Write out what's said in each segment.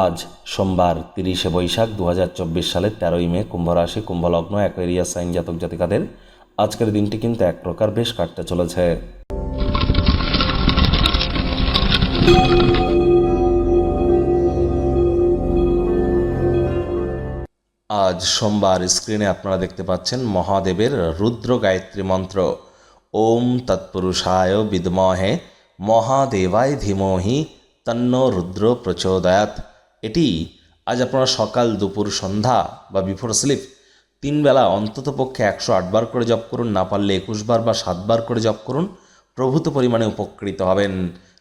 আজ সোমবার তিরিশে বৈশাখ দু হাজার চব্বিশ সালের তেরোই মে কুম্ভ রাশি কুম্ভলগ্ন, অ্যাকোয়ারিয়াস, সাইন জাতক জাতিকাদের আজকের দিনটি কিন্তু এক প্রকার বেশ কাটতে চলেছে। আজ সোমবার স্ক্রিনে আপনারা দেখতে পাচ্ছেন মহাদেবের রুদ্র গায়ত্রী মন্ত্র। ওম তৎপুরুষায় বিদমহে মহাদেবায় ধীমহি তন্ন রুদ্র প্রচোদয়াত এটি আজ আপনারা সকাল, দুপুর, সন্ধ্যা বা বিফোর স্লিপ তিন বেলা অন্তত পক্ষে একশো আটবার করে জপ করুন, না পারলে একুশবার বা সাতবার করে জপ করুন, প্রভূত পরিমাণে উপকৃত হবেন।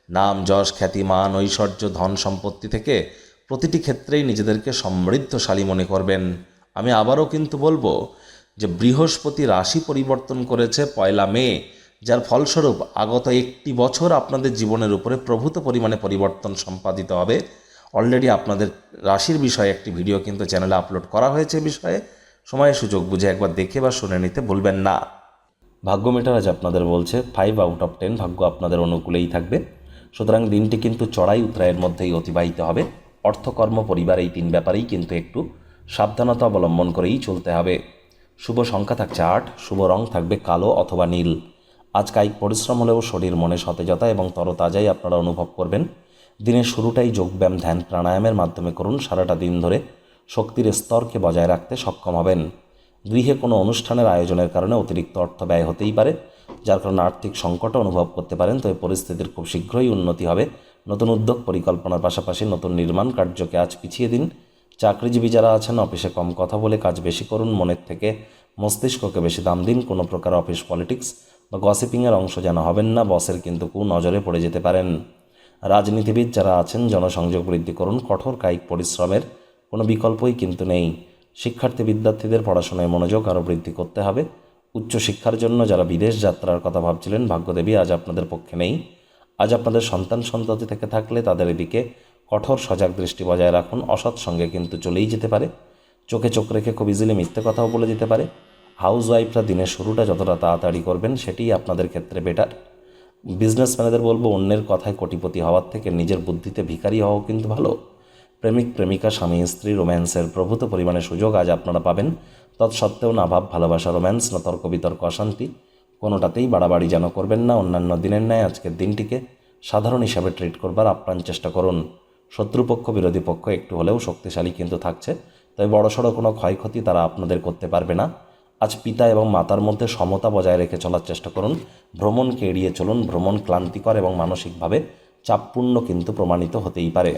নাম, যশ, খ্যাতি, মান, ঐশ্বর্য, ধন, সম্পত্তি থেকে প্রতিটি ক্ষেত্রেই নিজেদেরকে সমৃদ্ধশালী মনে করবেন। আমি আবারও কিন্তু বলব যে বৃহস্পতি রাশি পরিবর্তন করেছে পয়লা মে, যার ফলস্বরূপ আগত একটি বছর আপনাদের জীবনের উপরে প্রভূত পরিমাণে পরিবর্তন সম্পাদিত হবে। অলরেডি আপনাদের রাশির বিষয়ে একটি ভিডিও কিন্তু চ্যানেলে আপলোড করা হয়েছে বিষয়ে। সময় সুযোগ বুঝে একবার দেখে বা শুনে নিতে ভুলবেন না। ভাগ্য মিটার আজ আপনাদের বলছে ফাইভ আউট অফ টেন ভাগ্য আপনাদের অনুকূলেই থাকবে। সুতরাং দিনটি কিন্তু চড়াই উতরায়ের মধ্যেই অতিবাহিত হবে। অর্থকর্ম, পরিবার এই তিন ব্যাপারেই কিন্তু একটু সাবধানতা অবলম্বন করেই চলতে হবে। শুভ সংখ্যা থাকছে আট, শুভ রং থাকবে কালো অথবা নীল। আজ কায়িক পরিশ্রম হলেও শরীর মনে সতেজতা এবং তরতাজাই আপনারা অনুভব করবেন। দিনের শুরুটাই যোগব্যায়াম ধ্যান প্রাণায়ামের মাধ্যমে করুন, সারাটা দিন ধরে শক্তির স্তরকে বজায় রাখতে সক্ষম হবেন। গৃহে কোনো অনুষ্ঠানের আয়োজনের কারণে অতিরিক্ত অর্থ ব্যয় হতেই পারে, যার কারণে আর্থিক সংকট অনুভব করতে পারেন। তবে পরিস্থিতির খুব শীঘ্রই উন্নতি হবে। নতুন উদ্যোগ পরিকল্পনার পাশাপাশি নতুন নির্মাণ কার্যকে আজ পিছিয়ে দিন। চাকরিজীবী যারা আছেন, অফিসে কম কথা বলে কাজ বেশি করুন, মনের থেকে মস্তিষ্ককে বেশি দাম দিন। কোনো প্রকার অফিস পলিটিক্স বা গসিপিংয়ের অংশ যেন হবেন না, বসের কিন্তু কু নজরে পড়ে যেতে পারেন। রাজনীতিবিদ যারা আছেন, জনসংযোগ বৃদ্ধি করুন, কঠোর কায়িক পরিশ্রমের কোনো বিকল্পই কিন্তু নেই। শিক্ষার্থী বিদ্যার্থীদের পড়াশোনায় মনোযোগ আরও বৃদ্ধি করতে হবে। উচ্চশিক্ষার জন্য যারা বিদেশ যাত্রার কথা ভাবছিলেন, ভাগ্যদেবী আজ আপনাদের পক্ষে নেই। আজ আপনাদের সন্তান সন্ততি থেকে থাকলে তাদের এদিকে কঠোর সজাগ দৃষ্টি বজায় রাখুন। অসৎ সঙ্গে কিন্তু চলেই যেতে পারে। চোখে চোখ রেখে খুব ইজিলি মিথ্যে কথাও বলে দিতে পারে। হাউস ওয়াইফরা দিনের শুরুটা যতটা তাড়াতাড়ি করবেন, সেটিই আপনাদের ক্ষেত্রে বেটার বিজনেসম্যানেদের বলব, অন্যের কথায় কোটিপতি হওয়ার থেকে নিজের বুদ্ধিতে ভিখারি হওয়াও কিন্তু ভালো। প্রেমিক, প্রেমিকা, স্বামী, স্ত্রী, রোম্যান্সের প্রভূত পরিমাণে সুযোগ আজ আপনারা পাবেন। তৎসত্ত্বেও না ভাব, ভালোবাসা, রোম্যান্স, না তর্ক, বিতর্ক, অশান্তি, কোনোটাতেই বাড়াবাড়ি যেন করবেন না। অন্যান্য দিনের ন্যায় আজকের দিনটিকে সাধারণ হিসাবে ট্রিট করবার আপ্রাণ চেষ্টা করুন। শত্রুপক্ষ, বিরোধী পক্ষ একটু হলেও শক্তিশালী কিন্তু থাকছে, তবে বড়সড় কোনো ক্ষয়ক্ষতি তারা আপনাদের করতে পারবে না। আজ পিতা এবং মাতার মধ্যে সমতা বজায় রেখে চলার চেষ্টা করুন। ভ্রমণকে এড়িয়ে চলুন। ভ্রমণ ক্লান্তিকর এবং মানসিকভাবে চাপপূর্ণ কিন্তু প্রমাণিত হতেই পারে।